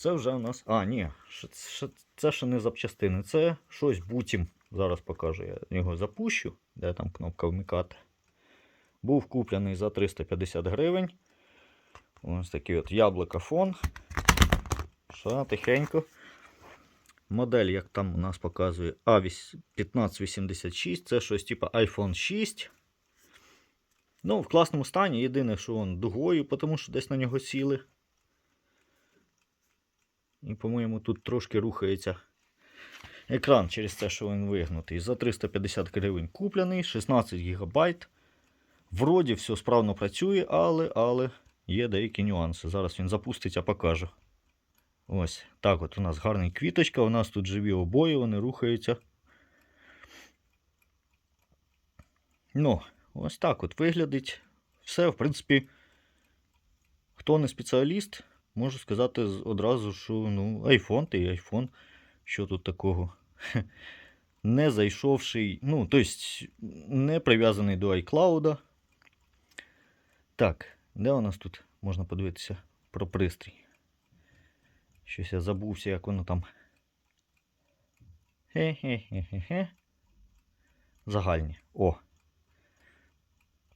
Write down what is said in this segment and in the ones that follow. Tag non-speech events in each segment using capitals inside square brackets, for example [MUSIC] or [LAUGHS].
Це вже у нас. А, ні, це ще не запчастини. Це щось бутім. Зараз покажу. Я його запущу. Де там кнопка вмикати. Був куплений за 350 гривень. Ось такий от яблука фон. Що, тихенько. Модель, як там у нас показує, A1586. Це щось типу iPhone 6. Ну, в класному стані. Єдине, що він дугою, тому що десь на нього сіли. І, по-моєму, тут трошки рухається екран через те, що він вигнутий. За 350 гривень куплений, 16 ГБ. Вроді все справно працює, але, але є деякі нюанси. Зараз він запуститься, покажу. Ось так от у нас гарний квіточка, у нас тут живі обої, вони рухаються. Ну, ось так от виглядить. Все, в принципі, хто не спеціаліст, можу сказати одразу, що ну, iPhone й iPhone. Що тут такого? [LAUGHS] Не зайшовший, ну, тобто не прив'язаний до iCloud. Так, де у нас тут можна подивитися про пристрій? Щось я забувся, як воно там. Хе-хе-хе-хе. Загальні. О.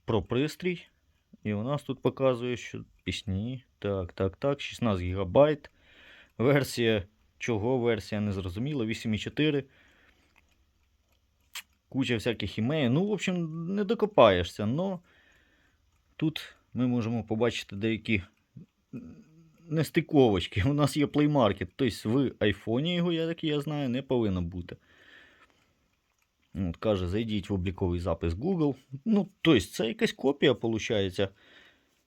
Про пристрій. І у нас тут показує, що пісні. Так, так, так. 16 ГБ. Версія. Чого версія не зрозуміла. 8,4. Куча всяких імей. Ну, в общем, не докопаєшся. Но тут ми можемо побачити деякі нестиковочки. У нас є Play Market. Тобто в айфоні його, я, як я знаю, не повинно бути. От, каже, зайдіть в обліковий запис Google. Ну, тобто, це якась копія, виходить.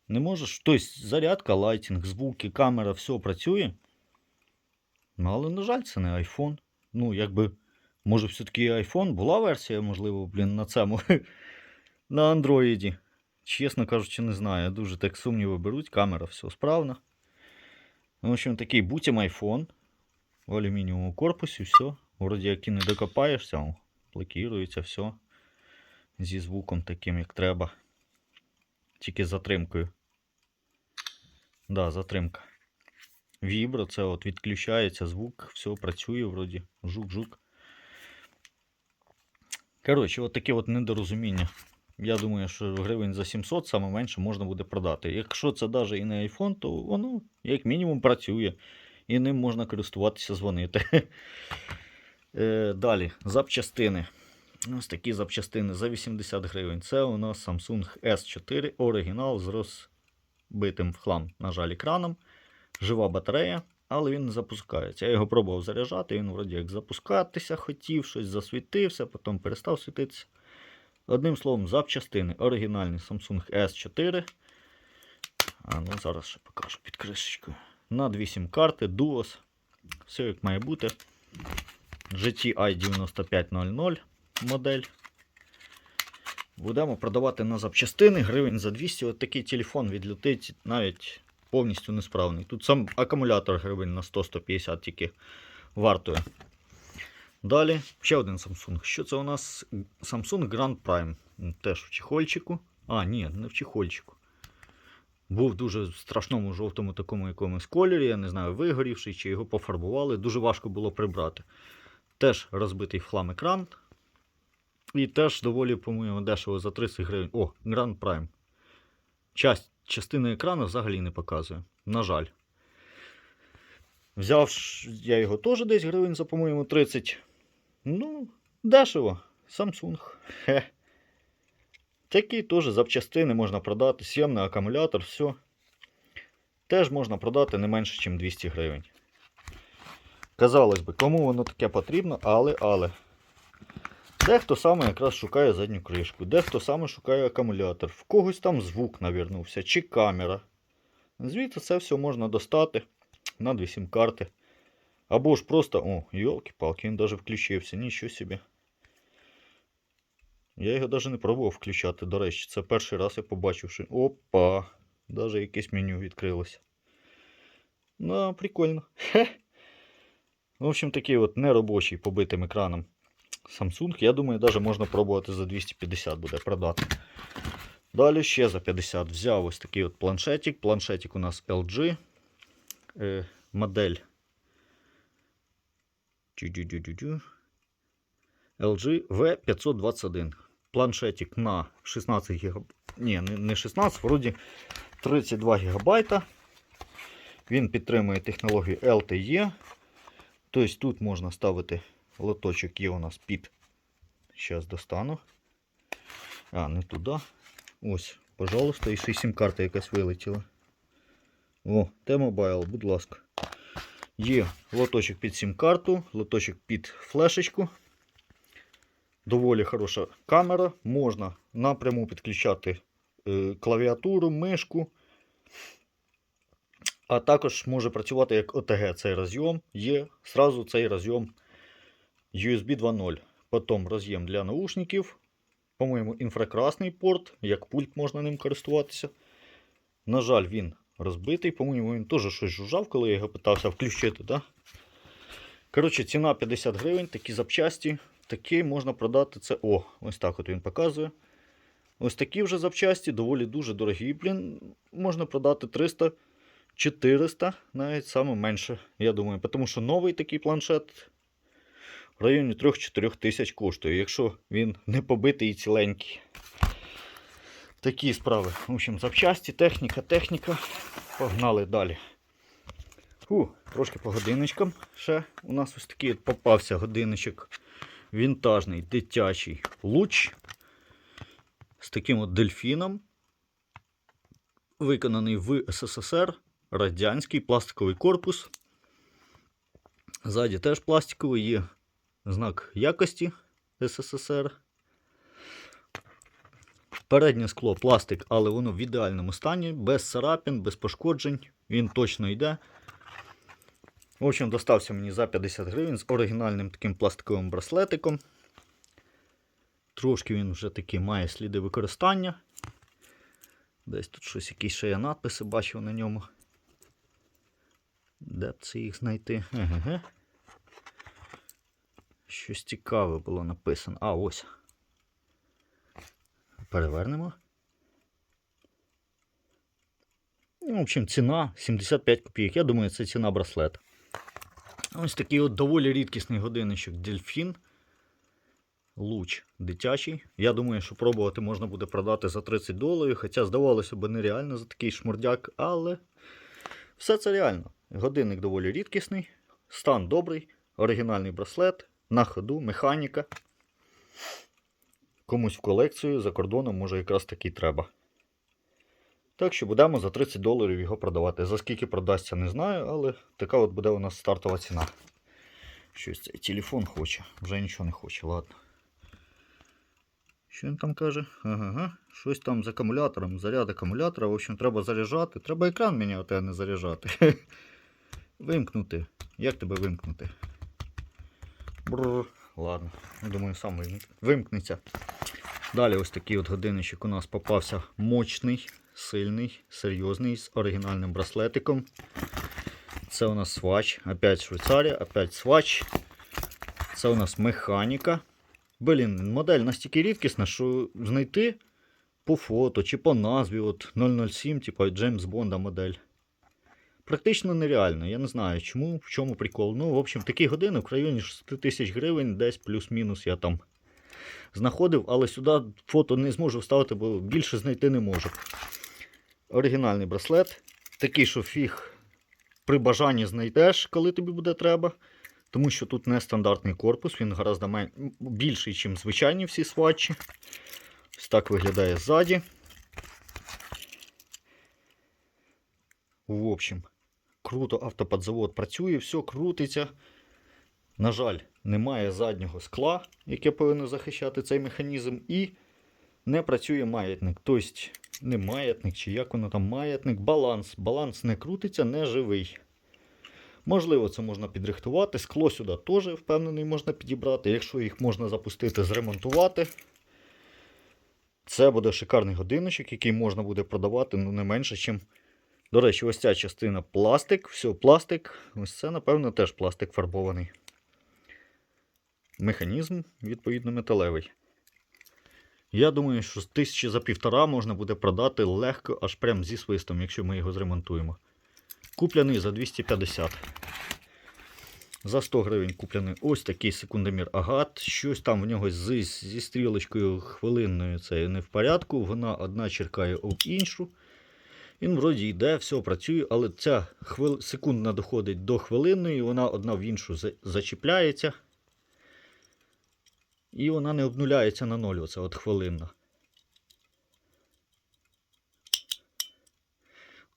Не можеш. Тобто, зарядка, лайтінг, звуки, камера, все працює. Ну, але, на жаль, це не iPhone. Ну, якби, може, все-таки iPhone була версія, можливо, блін, на цьому. [LAUGHS] на Android. Чесно кажучи, не знаю. Дуже так сумніви беруть, камера все справна. Ну, В общем, такий бутім iPhone в алюмінієвому корпусі, все. Вроді як і не докопаєшся, блокірується все. Зі звуком таким, як треба. Тільки з затримкою. Да, затримка. Вібро, це от відключається звук, все працює вроді. Жук-жук. Коротше, от таке от недорозуміння. Я думаю, що гривень за 700 саме менше можна буде продати. Якщо це навіть і не iPhone, то воно як мінімум працює. І ним можна користуватися, дзвонити. [LAUGHS] Е, Далі, запчастини. Ось такі запчастини за 80 гривень. Це у нас Samsung S4 оригінал з розбитим в хлам, на жаль, екраном. Жива батарея, але він не запускається. Я його пробував заряджати, він вроді як запускатися хотів, щось засвітився, потім перестав світитися. Одним словом, запчастини. Оригінальний Samsung S4. А ну зараз ще покажу під кришечкою. На 2 сім карти, Duos. Все як має бути. GTI 9500 модель. Будемо продавати на запчастини гривень за 200. От такий телефон відлетить навіть повністю несправний. Тут сам акумулятор гривень на 100-150 тільки вартує. Далі ще один Samsung. Що це у нас? Samsung Grand Prime. Теж в чехольчику. А, ні, не в чехольчику. Був дуже в страшному жовтому такому якомусь кольорі, я не знаю, вигорівший, чи його пофарбували. Дуже важко було прибрати. Теж розбитий в хлам екран. І теж доволі, по-моєму, дешево за 30 гривень. О, Grand Prime. Часть, частина екрану взагалі не показує. На жаль. Взяв я його теж десь гривень за, по-моєму, 30. Ну, дешево. Samsung. Хе. Такі теж запчастини можна продати. Сємний акумулятор, все. Теж можна продати не менше, ніж 200 гривень. Казалось би, кому воно таке потрібно, але, але. Дехто саме якраз шукає задню кришку, дехто саме шукає акумулятор, в когось там звук навернувся, чи камера. Звідси це все можна достати на 2 сім карти. Або ж просто, о, йолки-палки, він навіть включився, нічого собі. Я його навіть не пробував включати, до речі, це перший раз я побачив, що. Опа! Навіть якесь меню відкрилося. Ну, прикольно. Хе. В общем, такий от неробочий побитим екраном Samsung. Я думаю, навіть можна пробувати за 250 буде продати. Далі ще за 50 взяв ось такий от планшетик. Планшетик у нас LG. Е, модель LG V521. Планшетик на 16 ГБ. Ні, не не 16, вроді 32 ГБ. Він підтримує технологію LTE. Тобто тут можна ставити лоточок, є у нас під. Зараз достану. А, не туди. Ось, пожалуйста, і ще сім-карта якась вилетіла. О, T-Mobile, будь ласка. Є лоточок під сім-карту, лоточок під флешечку. Доволі хороша камера. Можна напряму підключати е, клавіатуру, мишку. А також може працювати як OTG цей розйом. Є зразу цей розйом USB 2.0. Потім роз'єм для наушників. По-моєму, інфракрасний порт, як пульт можна ним користуватися. На жаль, він розбитий. По-моєму, він теж щось жужжав, коли я його питався включити. Да? Коротше, ціна 50 гривень, такі запчасті. Такі можна продати це. О, ось так от він показує. Ось такі вже запчасті, доволі дуже дорогі. Блін, можна продати 300, 400, навіть саме менше, я думаю. Тому що новий такий планшет в районі 3-4 тисяч коштує, якщо він не побитий і ціленький. Такі справи. В общем, запчасті, техніка, техніка. Погнали далі. Фу, трошки по годиночкам. Ще у нас ось такий от попався годинничок вінтажний, дитячий луч з таким от дельфіном. Виконаний в СССР. Радянський пластиковий корпус. Ззаді теж пластиковий є знак якості СССР. Переднє скло пластик, але воно в ідеальному стані, без царапин, без пошкоджень. Він точно йде. В общем, достався мені за 50 гривень з оригінальним таким пластиковим браслетиком. Трошки він вже таки має сліди використання. Десь тут щось, якісь ще я надписи бачив на ньому. Де б це їх знайти? Еге. Щось цікаве було написано. А, ось. Перевернемо. Ну, в общем, ціна 75 копійок. Я думаю, це ціна браслета. Ось такий от доволі рідкісний годинничок Дельфін. Луч дитячий. Я думаю, що пробувати можна буде продати за 30 доларів. Хоча здавалося б нереально за такий шмурдяк, але все це реально. Годинник доволі рідкісний, стан добрий, оригінальний браслет, на ходу, механіка. Комусь в колекцію за кордоном може якраз такий треба. Так що будемо за 30 доларів його продавати. За скільки продасться, не знаю, але така от буде у нас стартова ціна. Щось цей телефон хоче, вже нічого не хоче, ладно. Що він там каже? Ага, щось там з акумулятором, заряд акумулятора. В общем, треба заряджати. Треба екран міняти, а не заряджати. [LAUGHS] Вимкнути. Як тебе вимкнути? Бррр. Ладно, я думаю, сам вимкнеться. Далі ось такий от годинничок у нас попався мощний, сильний, серйозний, з оригінальним браслетиком. Це у нас свач, опять Швейцарія, опять свач. Це у нас механіка. Блін, модель настільки рідкісна, що знайти по фото чи по назві от 007, типу Джеймс Бонда модель. Практично нереально. Я не знаю чому, в чому прикол. Ну, в общем, такі години в районі 6 тисяч гривень, десь плюс-мінус я там знаходив, але сюди фото не зможу вставити, бо більше знайти не можу. Оригінальний браслет. Такий, що фіг при бажанні знайдеш, коли тобі буде треба. Тому що тут не стандартний корпус, він гораздо мен... більший, ніж звичайні всі сватчі. Ось так виглядає ззаді. В общем, круто автоподзавод працює, все крутиться. На жаль, немає заднього скла, яке повинно захищати цей механізм, і не працює маятник. Тобто, не маятник, чи як воно там маятник, баланс. Баланс не крутиться, не живий. Можливо, це можна підрихтувати. Скло сюди теж впевнений можна підібрати. Якщо їх можна запустити, зремонтувати. Це буде шикарний годинничок, який можна буде продавати ну, не менше, ніж. До речі, ось ця частина пластик, все, пластик. Ось це, напевно, теж пластик фарбований. Механізм, відповідно, металевий. Я думаю, що з тисячі за півтора можна буде продати легко, аж прям зі свистом, якщо ми його зремонтуємо. Куплений за 250. За 100 гривень куплений ось такий секундомір Агат. Щось там в нього з, зі стрілочкою хвилинною це не в порядку. Вона одна черкає об іншу. Він вроді йде, все працює, але ця хвил... секундна доходить до хвилинної, вона одна в іншу за- зачіпляється. І вона не обнуляється на ноль, оце от хвилинна.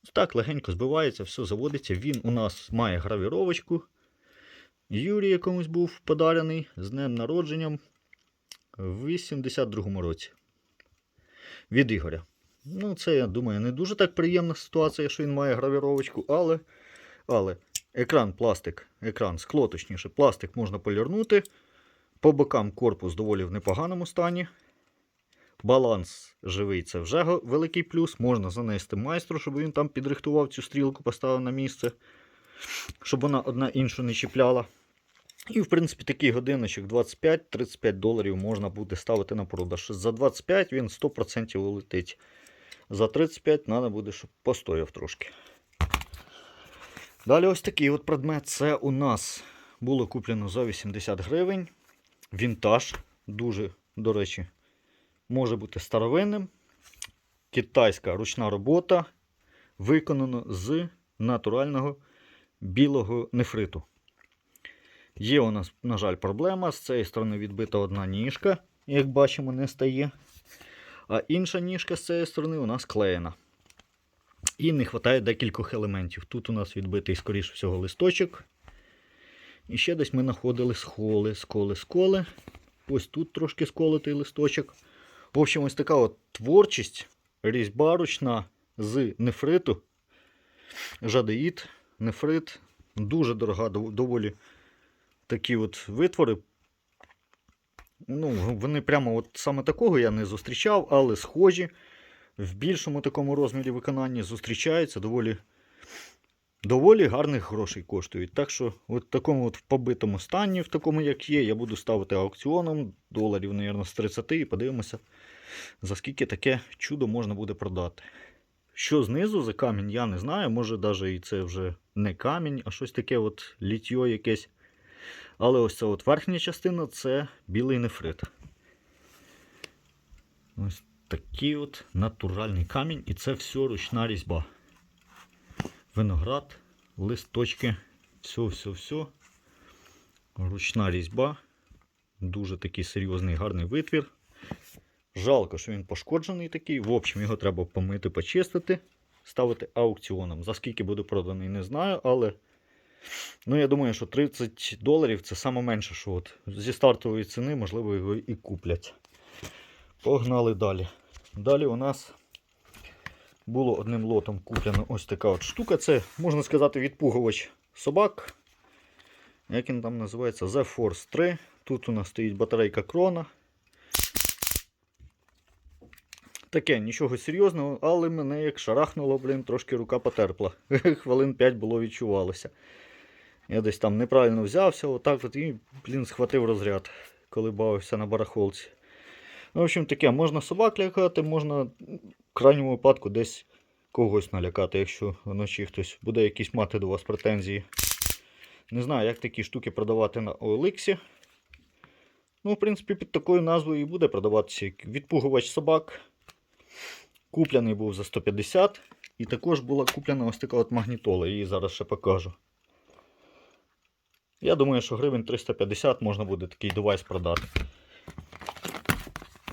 Ось Так, легенько збивається, все заводиться. Він у нас має гравіровочку. Юрій якомусь був подарений з днем народженням в 82-му році. Від Ігоря. Ну, це, я думаю, не дуже так приємна ситуація, що він має гравіровочку, але, але екран пластик, екран, скло, точніше, пластик можна полірнути. По бокам корпус доволі в непоганому стані. Баланс живий це вже великий плюс. Можна занести майстру, щоб він там підрихтував цю стрілку, поставив на місце, щоб вона одна іншу не чіпляла. І, в принципі, такий годинничок 25-35 доларів можна буде ставити на продаж. За 25 він 100% улетить. За 35 треба буде, щоб постояв трошки. Далі ось такий от предмет. Це у нас було куплено за 80 гривень. Вінтаж. Дуже, до речі, може бути старовинним. Китайська ручна робота. Виконано з натурального білого нефриту. Є у нас, на жаль, проблема. З цієї сторони відбита одна ніжка, як бачимо, не стає. А інша ніжка з цієї сторони у нас клеєна. І не вистачає декількох елементів. Тут у нас відбитий, скоріш всього, листочок. І ще десь ми знаходили сколи, сколи, сколи. Ось тут трошки сколотий листочок. В общем, ось така от творчість, різьба ручна з нефриту. Жадеїд, нефрит. Дуже дорога, доволі такі от витвори. Ну, вони прямо от саме такого я не зустрічав, але схожі в більшому такому розмірі виконання зустрічаються доволі, доволі гарних грошей коштують. Так що, от в такому от побитому стані, в такому як є, я буду ставити аукціоном доларів, мабуть, з 30 і подивимося, за скільки таке чудо можна буде продати. Що знизу за камінь, я не знаю. Може, навіть і це вже не камінь, а щось таке от літьо якесь. Але ось ця от верхня частина це білий нефрит. Ось такий от натуральний камінь, і це все ручна різьба. Виноград, листочки, все, все, все. Ручна різьба. Дуже такий серйозний гарний витвір. Жалко, що він пошкоджений такий. В общем, його треба помити, почистити, ставити аукціоном. За скільки буде проданий, не знаю, але. Ну, я думаю, що 30 доларів це саме менше, що от зі стартової ціни, можливо, його і куплять. Погнали далі. Далі у нас було одним лотом куплена ось така от штука. Це, можна сказати, відпугувач собак. Як він там називається? The Force 3. Тут у нас стоїть батарейка крона. Таке, нічого серйозного, але мене як шарахнуло, блін, трошки рука потерпла. [LAUGHS] Хвилин 5 було відчувалося. Я десь там неправильно взявся, отак от і, блін, схватив розряд, коли бавився на барахолці. Ну, в общем, таке, можна собак лякати, можна в крайньому випадку десь когось налякати, якщо вночі хтось буде якісь мати до вас претензії. Не знаю, як такі штуки продавати на OLX. Ну, в принципі, під такою назвою і буде продаватися відпугувач собак. Куплений був за 150. І також була куплена ось така от магнітола, її зараз ще покажу. Я думаю, що гривень 350 можна буде такий девайс продати.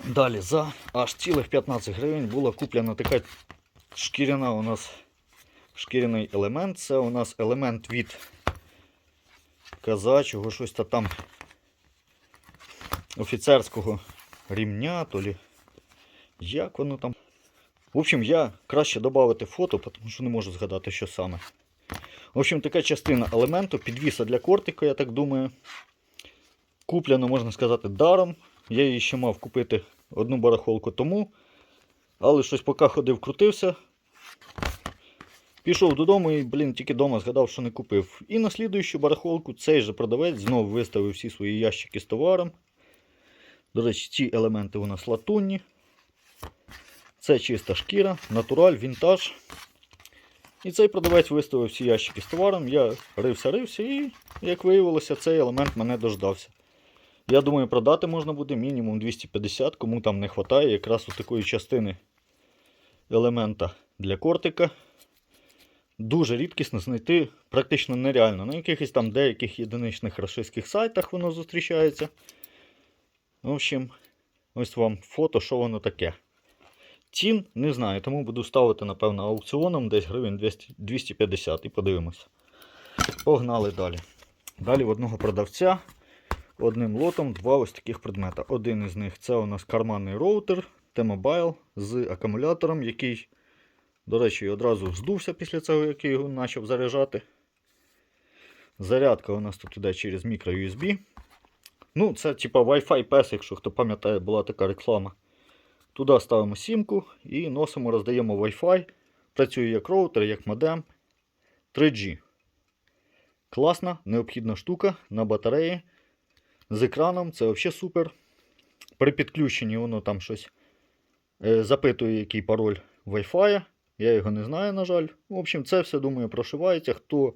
Далі за аж цілих 15 гривень була куплена така шкіряна у нас шкіряний елемент. Це у нас елемент від казачого, щось та там офіцерського рівня, то лі як воно там. В общем, я краще додати фото, тому що не можу згадати, що саме. В общем, така частина елементу, підвіса для кортика, я так думаю. Куплено, можна сказати, даром. Я її ще мав купити одну барахолку тому. Але щось поки ходив, крутився. Пішов додому і, блін, тільки вдома згадав, що не купив. І на слідуючу барахолку цей же продавець знову виставив всі свої ящики з товаром. До речі, ці елементи у нас латунні. Це чиста шкіра, натураль, вінтаж. І цей продавець виставив всі ящики з товаром. Я рився, рився, і, як виявилося, цей елемент мене дождався. Я думаю, продати можна буде мінімум 250, кому там не вистачає якраз у такої частини елемента для кортика. Дуже рідкісно знайти, практично нереально. На якихось там деяких єдиничних рашистських сайтах воно зустрічається. В общем, ось вам фото, що воно таке. Цін не знаю, тому буду ставити, напевно, аукціоном десь гривень 200, 250 і подивимося. Погнали далі. Далі в одного продавця одним лотом два ось таких предмета. Один із них це у нас карманний роутер T-Mobile з акумулятором, який, до речі, одразу здувся після цього, як я його почав заряджати. Зарядка у нас тут іде через мікро-USB. Ну, це типа Wi-Fi пес, якщо хто пам'ятає, була така реклама. Туди ставимо сімку і носимо, роздаємо Wi-Fi. Працює як роутер, як модем 3G. Класна, необхідна штука на батареї. З екраном це взагалі супер. При підключенні воно там щось е, запитує, який пароль Wi-Fi. Я його не знаю, на жаль. В общем, це все, думаю, прошивається. Хто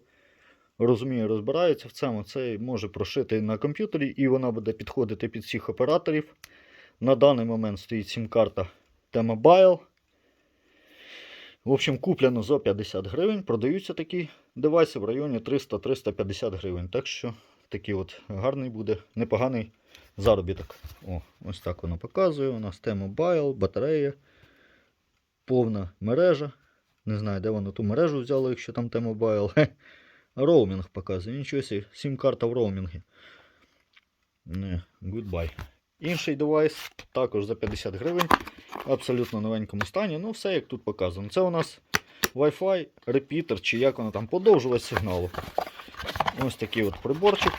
розуміє, розбирається в цьому, це може прошити на комп'ютері, і вона буде підходити під всіх операторів. На даний момент стоїть сім-карта T-Mobile. В общем, куплено за 50 гривень. Продаються такі девайси в районі 300-350 гривень. Так що такий от гарний буде, непоганий заробіток. О, ось так воно показує. У нас T-Mobile, батарея, повна мережа. Не знаю, де воно ту мережу взяло, якщо там T-Mobile. Роумінг показує. Нічого собі, сім-карта в роумінгі. Не, goodbye. Інший девайс також за 50 гривень. Абсолютно новенькому стані. Ну, все як тут показано. Це у нас Wi-Fi репітер, чи як воно там подовжувач сигналу. Ось такий от приборчик.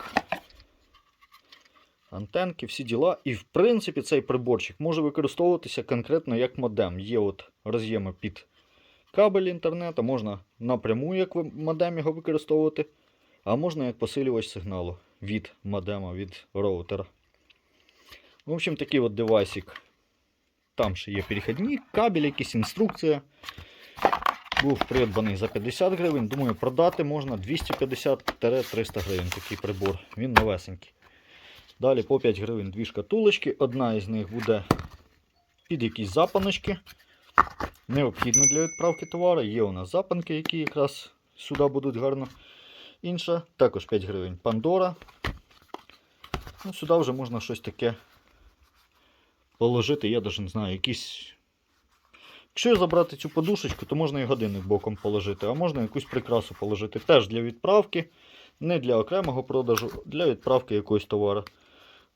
Антенки, всі діла. І в принципі цей приборчик може використовуватися конкретно як модем. Є от роз'єми під кабель інтернету, можна напряму як модем його використовувати, а можна як посилювач сигналу від модема, від роутера. В общем, такий от девайсик. Там ще є перехідник, кабель, якийсь інструкція. Був придбаний за 50 гривень. Думаю, продати можна 250-300 гривень такий прибор. Він новесенький. Далі по 5 гривень дві шкатулочки. Одна із них буде під якісь запаночки. Необхідно для відправки товару. Є у нас запанки, які якраз сюди будуть гарно. Інша також 5 гривень. Пандора. Ну, сюди вже можна щось таке положити. Я навіть не знаю, якісь. Якщо забрати цю подушечку, то можна і годинник боком положити, а можна якусь прикрасу положити. Теж для відправки, не для окремого продажу, для відправки якогось товару.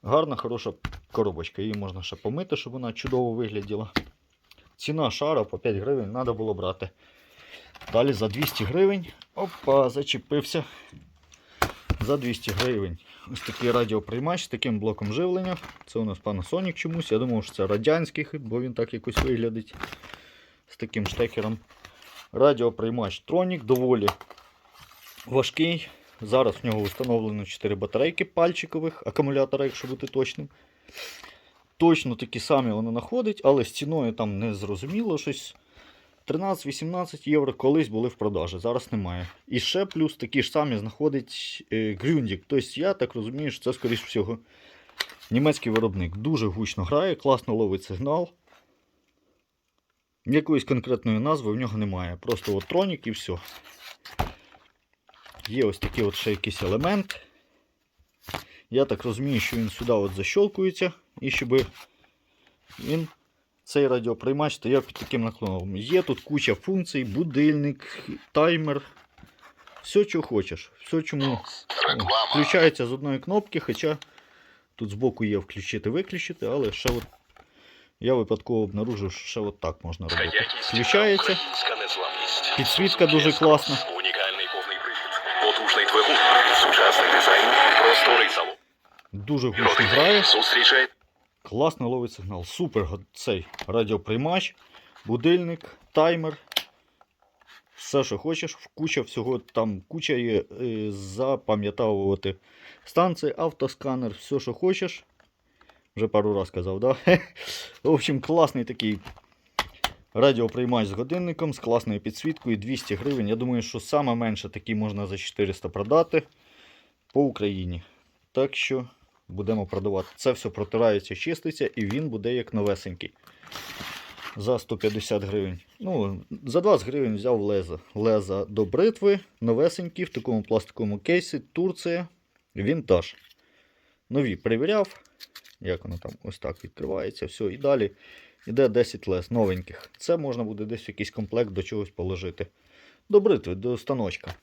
Гарна, хороша коробочка. Її можна ще помити, щоб вона чудово вигляділа. Ціна шара по 5 гривень треба було брати. Далі за 200 гривень. Опа, зачепився. За 200 гривень. Ось такий радіоприймач з таким блоком живлення. Це у нас Panasonic чомусь. Я думав, що це радянський, бо він так якось виглядить з таким штекером. Радіоприймач Tronic доволі важкий. Зараз в нього встановлено 4 батарейки пальчикових акумулятора, якщо бути точним. Точно такі самі воно знаходить, але з ціною там не зрозуміло щось. 13-18 євро колись були в продажі, зараз немає. І ще плюс такі ж самі знаходить е, Грюндік. Тобто я так розумію, що це, скоріш всього, німецький виробник. Дуже гучно грає, класно ловить сигнал. Якоїсь конкретної назви в нього немає. Просто от тронік і все. Є ось такий от ще якийсь елемент. Я так розумію, що він сюди от защолкується, і щоб він, цей радіоприймач стояв під таким наклоном. Є тут куча функцій, будильник, таймер. Все, що хочеш. Все, чому о, включається з одної кнопки, хоча тут збоку є включити-виключити, але ще от я випадково обнаружив, що ще от так можна робити. Включається. Підсвітка дуже класна. Унікальний повний привід. Потужний двигун. Сучасний дизайн. Просторий салон. Дуже гучно грає. Зустрічай. Класно ловить сигнал. Супер цей радіоприймач, будильник, таймер. Все, що хочеш, куча всього, там куча є е, запам'ятовувати станції, автосканер, все, що хочеш. Вже пару раз казав, да? [LAUGHS] В общем, класний такий Радіоприймач з годинником, з класною підсвіткою 200 гривень. Я думаю, що саме менше такі можна за 400 продати по Україні. Так що будемо продавати. Це все протирається, чиститься і він буде як новесенький. За 150 гривень. Ну, за 20 гривень взяв леза. Леза до бритви, новесенькі, в такому пластиковому кейсі, Турція, вінтаж. Нові перевіряв, як воно там ось так відкривається, все. І далі йде 10 лез новеньких. Це можна буде десь в якийсь комплект до чогось положити. До бритви, до станочка.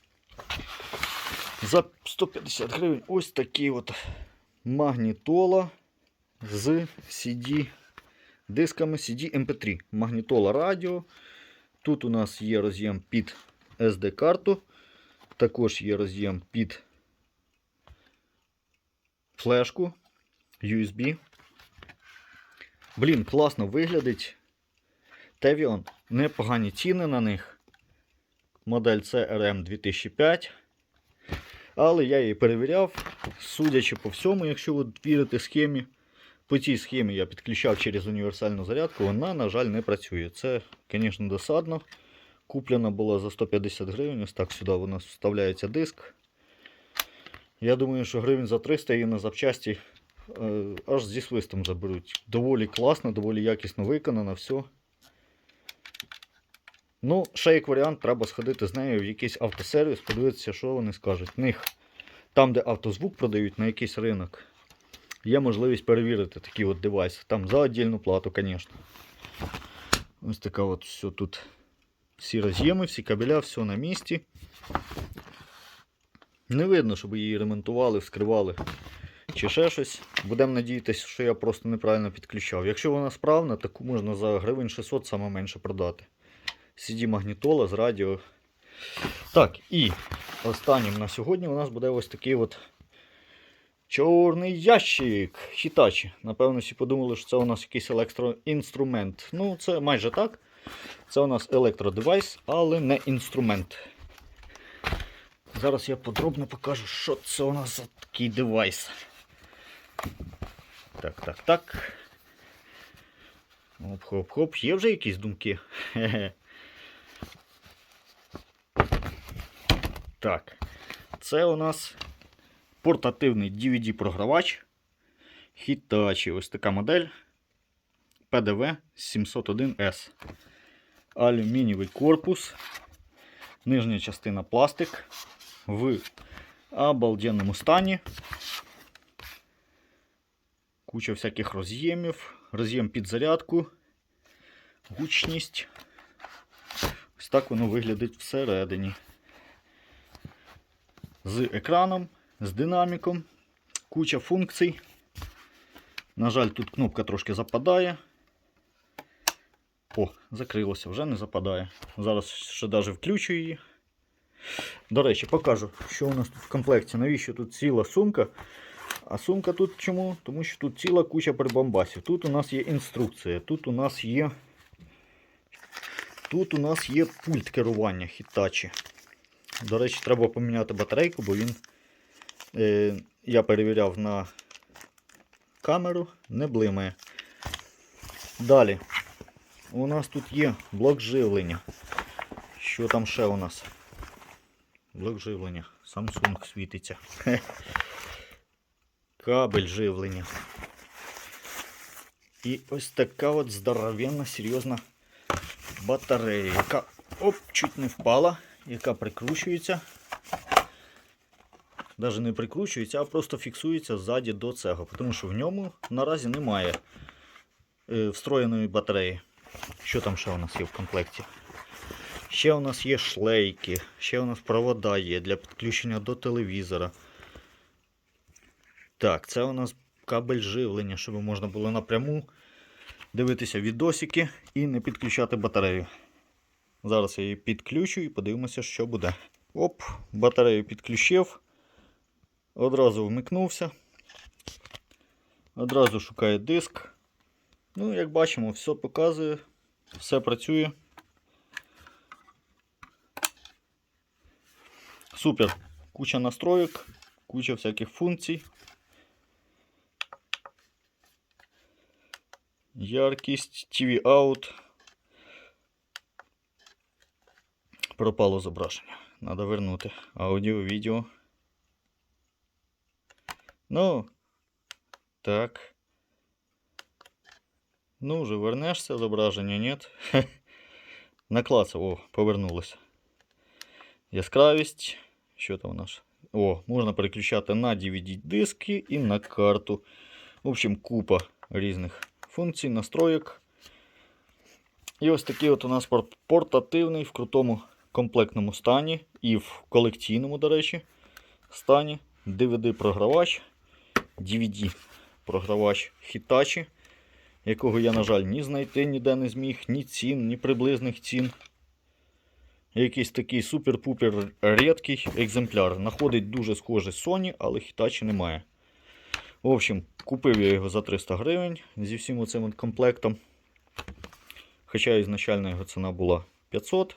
За 150 гривень ось такі от магнітола з CD дисками CD MP3. Магнітола радіо. Тут у нас є роз'єм під SD-карту. Також є роз'єм під флешку USB. Блін, класно виглядить. Tevion. Непогані ціни на них. Модель CRM 2005. Але я її перевіряв. Судячи по всьому, якщо от вірити схемі, по цій схемі я підключав через універсальну зарядку, вона, на жаль, не працює. Це, звісно, досадно. Куплена була за 150 гривень. Ось так сюди у вставляється диск. Я думаю, що гривень за 300 її на запчасті е, аж зі свистом заберуть. Доволі класно, доволі якісно виконано, все. Ну, ще як варіант, треба сходити з нею в якийсь автосервіс, подивитися, що вони скажуть. В них там, де автозвук продають на якийсь ринок, є можливість перевірити такі от девайси. Там за отдільну плату, звісно. Ось така от все тут. Всі роз'єми, всі кабеля, все на місці. Не видно, щоб її ремонтували, вскривали чи ще щось. Будемо надіятися, що я просто неправильно підключав. Якщо вона справна, таку можна за гривень 600 саме менше продати. CD магнітола з радіо. Так, і останнім на сьогодні у нас буде ось такий от чорний ящик Hitachi. Напевно, всі подумали, що це у нас якийсь електроінструмент. Ну, це майже так. Це у нас електродевайс, але не інструмент. Зараз я подробно покажу, що це у нас за такий девайс. Так, так, так. Оп-хоп-хоп. Є вже якісь думки? Хе-хе. Так. Це у нас портативний DVD-програвач Hitachi. Ось така модель PDV 701S. Алюмінієвий корпус. Нижня частина пластик в обалденному стані. Куча всяких роз'ємів, роз'єм під зарядку, гучність. Ось так воно виглядить всередині. З екраном, з динаміком, куча функцій. На жаль, тут кнопка трошки западає. О, закрилося, вже не западає. Зараз ще навіть включу її. До речі, покажу, що у нас тут в комплекті. Навіщо тут ціла сумка? А сумка тут чому? Тому що тут ціла куча прибамбасів. Тут у нас є інструкція, тут у нас є. Тут у нас є пульт керування Hitachi. До речі, треба поміняти батарейку, бо він. Е, я перевіряв на камеру, не блимає. Далі. У нас тут є блок живлення. Що там ще у нас? Блок живлення. Samsung світиться. [LAUGHS] Кабель живлення. І ось така от здоровенна, серйозна батарея, яка оп, чуть не впала, яка прикручується. Навіть не прикручується, а просто фіксується ззаді до цього, тому що в ньому наразі немає е, встроєної батареї. Що там ще у нас є в комплекті? Ще у нас є шлейки, ще у нас провода є для підключення до телевізора. Так, це у нас кабель живлення, щоб можна було напряму дивитися відосики і не підключати батарею. Зараз я її підключу і подивимося, що буде. Оп, батарею підключив. Одразу вмикнувся. Одразу шукає диск. Ну, як бачимо, все показує, все працює. Супер. Куча настроїк, куча всяких функцій. Яркість, TV out. Пропало зображення. Надо вернути. Аудіо, відео. Ну. Так. Ну, вже вернешся, зображення нет. [LAUGHS] Наклацав, о, повернулося. Яскравість. Що там у нас? О, можна переключати на DVD-диски і на карту. В общем, купа різних функцій, настроєк. І ось такий от у нас порт- портативний в крутому комплектному стані і в колекційному, до речі, стані. DVD-програвач, DVD-програвач Hitachi, якого я, на жаль, ні знайти ніде не зміг, ні цін, ні приблизних цін. Якийсь такий супер-пупер рідкий екземпляр. Находить дуже схоже Sony, але Hitachi немає. В общем, купив я його за 300 гривень зі всім оцим комплектом. Хоча ізначально його ціна була 500.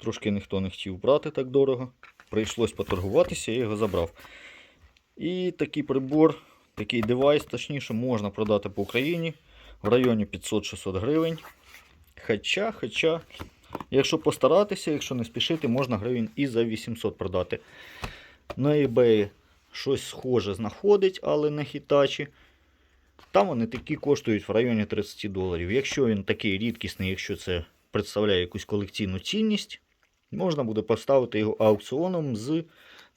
Трошки ніхто не хотів брати так дорого. Прийшлось поторгуватися, я його забрав. І такий прибор, такий девайс, точніше, можна продати по Україні в районі 500-600 гривень. Хоча, хоча, якщо постаратися, якщо не спішити, можна гривень і за 800 продати. На eBay щось схоже знаходить, але не Hitachi. Там вони такі коштують в районі 30 доларів. Якщо він такий рідкісний, якщо це представляє якусь колекційну цінність, можна буде поставити його аукціоном з,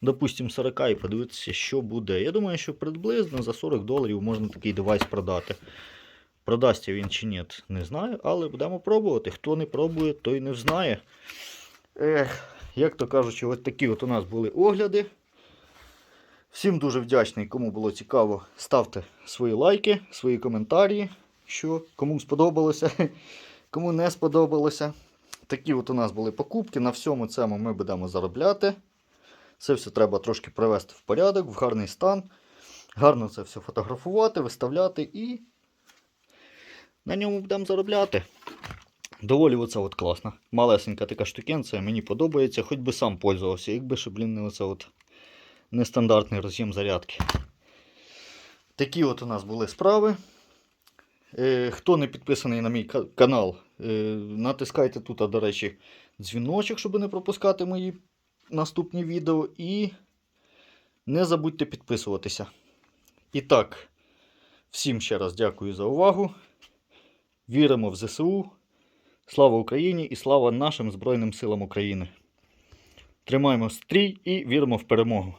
допустим, 40 і подивитися, що буде. Я думаю, що приблизно за 40 доларів можна такий девайс продати. Продасться він чи ні, не знаю, але будемо пробувати. Хто не пробує, той не знає. Ех, як то кажучи, от такі от у нас були огляди. Всім дуже вдячний, кому було цікаво. Ставте свої лайки, свої коментарі, що кому сподобалося, кому не сподобалося. Такі от у нас були покупки. На всьому цьому ми будемо заробляти. Це все треба трошки привести в порядок, в гарний стан. Гарно це все фотографувати, виставляти і на ньому будемо заробляти. Доволі оце от класно. Малесенька така штукенція, мені подобається, хоч би сам пользувався, якби ще, блін, не оце от нестандартний роз'єм зарядки. Такі от у нас були справи. Е, хто не підписаний на мій канал, е, натискайте тут, до речі, дзвіночок, щоб не пропускати мої наступні відео. І не забудьте підписуватися. І так, всім ще раз дякую за увагу. Віримо в ЗСУ. Слава Україні і слава нашим Збройним силам України. Тримаємо стрій і віримо в перемогу.